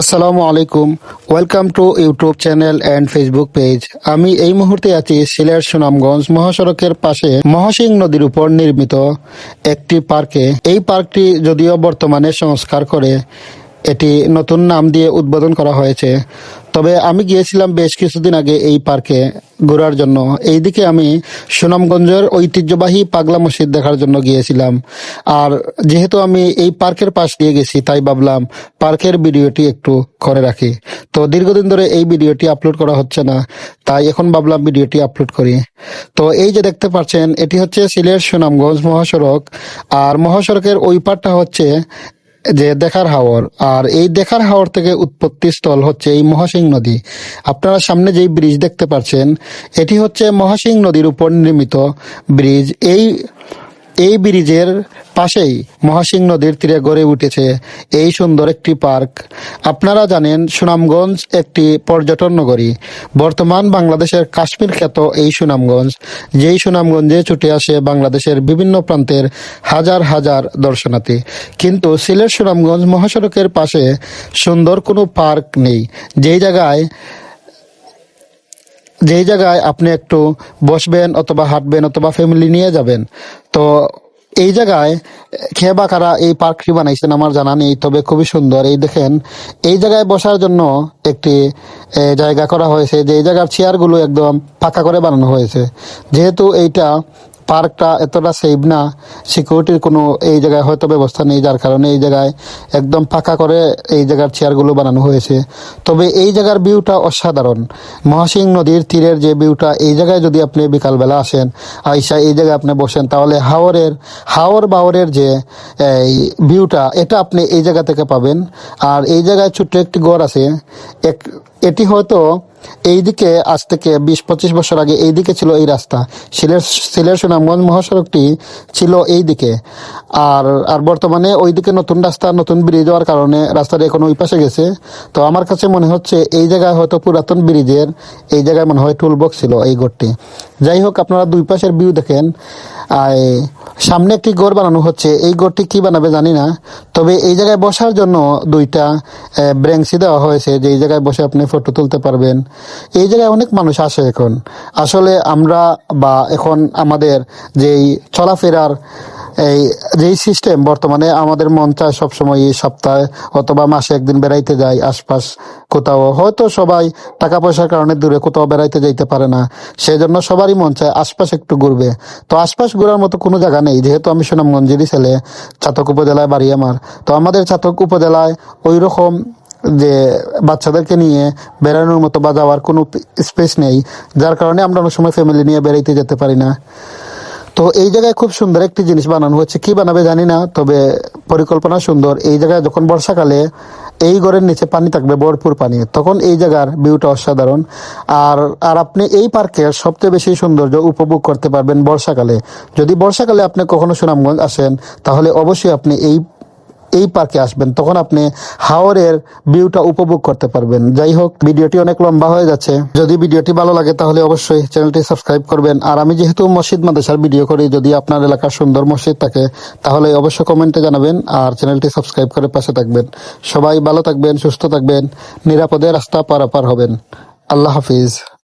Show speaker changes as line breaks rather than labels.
আসসালামু আলাইকুম। Welcome to YouTube channel and Facebook page আমি এই মুহূর্তে আছি সিলেট সুনামগঞ্জ মহাসড়কের পাশে মহাসিং নদীর উপর নির্মিত একটি পার্কে। এই পার্কটি যদিও বর্তমানে সংস্কার করে এটি নতুন নাম দিয়ে উদ্বোধন করা হয়েছে। তবে আমি গিয়েছিলাম বেশ কিছুদিন আগে এই পার্কে ঘোরার জন্য। এইদিকে আমি সুনামগঞ্জের ঐতিহ্যবাহী পাগলা মসজিদ দেখার জন্য গিয়েছিলাম। আর যেহেতু আমি এই পার্কের পাশ দিয়ে গেছি, তাই ভাবলাম পার্কের ভিডিওটি একটু করে রাখি। তো দীর্ঘদিন ধরে এই ভিডিওটি আপলোড করা হচ্ছে না, তাই এখন ভাবলাম ভিডিওটি আপলোড করি। তো এই যে দেখতে পাচ্ছেন, এটি হচ্ছে সিলেট সুনামগঞ্জ মহাসড়ক। আর মহাসড়কের ওই পারটা হচ্ছে যে দেখার হাওর, আর এই দেখার হাওর থেকে উৎপত্তি স্থল হচ্ছে এই মহাসিং নদী। আপনারা সামনে যেই ব্রিজ দেখতে পাচ্ছেন এটি হচ্ছে মহাসিং নদীর উপর নির্মিত ব্রিজ এই এই ব্রিজের পাশেই মহাসিং নদীর তীরে গড়ে উঠেছে এই সুন্দর একটি পার্ক। আপনারা জানেন সুনামগঞ্জ একটি পর্যটন নগরী। বর্তমান বাংলাদেশের কাশ্মীর খ্যাত এই সুনামগঞ্জ, যেই সুনামগঞ্জে ছুটে আসে বাংলাদেশের বিভিন্ন প্রান্তের হাজার হাজার দর্শনার্থী। কিন্তু সিলেট সুনামগঞ্জ মহাসড়কের পাশে সুন্দর কোনো পার্ক নেই। যেই জায়গায় যেই জায়গায় আপনি একটু বসবেন অথবা হাঁটবেন অথবা ফ্যামিলি নিয়ে যাবেন, তো এই জায়গায় খেয়ে বা কারা এই পার্কটি বানাইছেন আমার জানা নেই, তবে খুবই সুন্দর। এই দেখেন, এই জায়গায় বসার জন্য একটি জায়গা করা হয়েছে, যে এই জায়গার চেয়ারগুলো একদম পাকা করে বানানো হয়েছে। যেহেতু এইটা পার্কটা এতটা সেফ না সিকিউরিটির কোনো এই জায়গায় হয়তো ব্যবস্থা নেই, যার কারণে এই জায়গায় একদম ফাঁকা করে এই জায়গার চেয়ারগুলো বানানো হয়েছে। তবে এই জায়গার ভিউটা অসাধারণ। মহাসিং নদীর তীরের যে ভিউটা এই জায়গায় যদি আপনি বিকালবেলা আসেন, আইসা এই জায়গায় আপনি বসেন, তাহলে হাওরের, হাওর বাওরের যে, এই ভিউটা এটা আপনি এই জায়গা থেকে পাবেন। আর এই জায়গায় ছোট্ট একটি গড় আছে, এক, এটি হয়তো এইদিকে আজ থেকে বিশ পঁচিশ বছর আগে এইদিকে ছিল এই রাস্তা। সিলেট সিলেট সুনামগঞ্জ মহাসড়কটি ছিল এই দিকে আর আর বর্তমানে ওইদিকে নতুন রাস্তা, নতুন ব্রিজ হওয়ার কারণে রাস্তাটা এখন ওই পাশে গেছে। তো আমার কাছে মনে হচ্ছে এই জায়গায় হয়তো পুরাতন ব্রিজের এই জায়গায় মনে হয় টুল বক্স ছিল এই ঘরটি। যাই হোক, আপনারা দুই পাশের ভিউ দেখেন। সামনে একটি ঘর বানানো হচ্ছে। এই ঘরটি কি বানাবে জানি না। তবে এই জায়গায় বসার জন্য দুইটা ব্রেঞ্চি দেওয়া হয়েছে। যে এই জায়গায় বসে আপনি ফটো তুলতে পারবেন। এই জায়গায় অনেক মানুষ আসে এখন। আসলে আমরা বা এখন আমাদের যেই চলাফেরার এই যেই সিস্টেম বর্তমানে আমাদের মন চায় সবসময় এই সপ্তাহে অথবা মাসে একদিন বেড়াইতে যাই আশপাশ কোথাও। হয়তো সবাই টাকা পয়সার কারণে দূরে কোথাও বেড়াইতে যাইতে পারে না। সেই জন্য সবারই মন চায় আশপাশ একটু ঘুরবে। তো আশপাশ ঘোরার মতো কোনো জায়গা নেই। যেহেতু আমি সুনামগঞ্জেরই ছেলে, চাতক উপজেলায় বাড়ি আমার। তো আমাদের চাতক উপজেলায় ওই রকম যে বাচ্চাদেরকে নিয়ে বেড়ানোর মতো বা যাওয়ার কোনো স্পেস নেই, যার কারণে আমরা অনেক সময় ফ্যামিলি নিয়ে বেড়াইতে যেতে পারি না। তো এই জায়গায় খুব সুন্দর একটি জিনিস বানানো হচ্ছে কি বানাবে জানি না, তবে পরিকল্পনা সুন্দর। এই জায়গায় যখন বর্ষাকালে এই ঘরের নিচে পানি থাকবে, ভরপুর পানি, তখন এই জায়গার ভিউটা অসাধারণ। আর আর আপনি এই পার্কের সবচেয়ে বেশি সৌন্দর্য উপভোগ করতে পারবেন বর্ষাকালে। যদি বর্ষাকালে আপনি কখনো সুনামগঞ্জ আসেন, তাহলে অবশ্যই আপনি এই এই পার্কে আসবেন, তখন আপনি হাওরের ভিউটা উপভোগ করতে পারবেন। যাই হোক, ভিডিওটি অনেক লম্বা হয়ে যাচ্ছে। যদি ভিডিওটি ভালো লাগে, তাহলে অবশ্যই চ্যানেলটি সাবস্ক্রাইব করবেন। আর আমি যেহেতু মসজিদ মাদ্রাসার ভিডিও করি, যদি আপনার এলাকার সুন্দর মসজিদ থাকে, তাহলে অবশ্যই কমেন্টে জানাবেন আর চ্যানেলটি সাবস্ক্রাইব করে পাশে থাকবেন। সবাই ভালো থাকবেন, সুস্থ থাকবেন, নিরাপদে রাস্তা পারাপার হবেন। আল্লাহ হাফিজ।